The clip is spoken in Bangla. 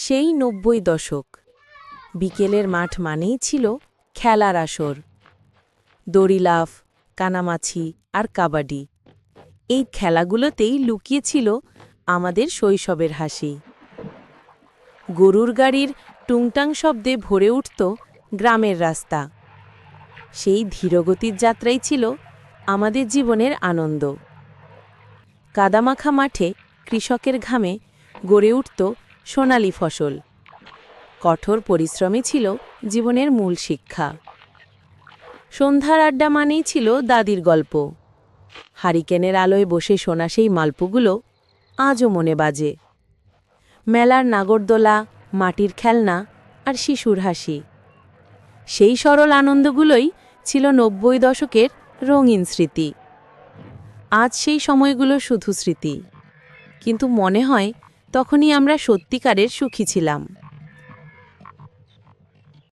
সেই নব্বই দশক। বিকেলের মাঠ মানেই ছিল খেলার আসর। দড়িলাফ, কানামাছি আর কাবাডি। এই খেলাগুলোতেই লুকিয়ে ছিল আমাদের শৈশবের হাসি। গরুর গাড়ির টুংটাং শব্দে ভরে উঠত গ্রামের রাস্তা। সেই ধীরগতির যাত্রাই ছিল আমাদের জীবনের আনন্দ। কাদামাখা মাঠে কৃষকের ঘামে গড়ে উঠত সোনালি ফসল। কঠোর পরিশ্রমই ছিল জীবনের মূল শিক্ষা। সন্ধ্যার আড্ডা মানেই ছিল দাদির গল্প। হারিকেনের আলোয় বসে শোনা সেই মালপুগুলো আজও মনে বাজে। মেলার নাগরদোলা, মাটির খেলনা আর শিশুর হাসি। সেই সরল আনন্দগুলোই ছিল নব্বই দশকের রঙিন স্মৃতি। আজ সেই সময়গুলো শুধু স্মৃতি। কিন্তু মনে হয় তখনই আমরা সত্যিকারের সুখী ছিলাম।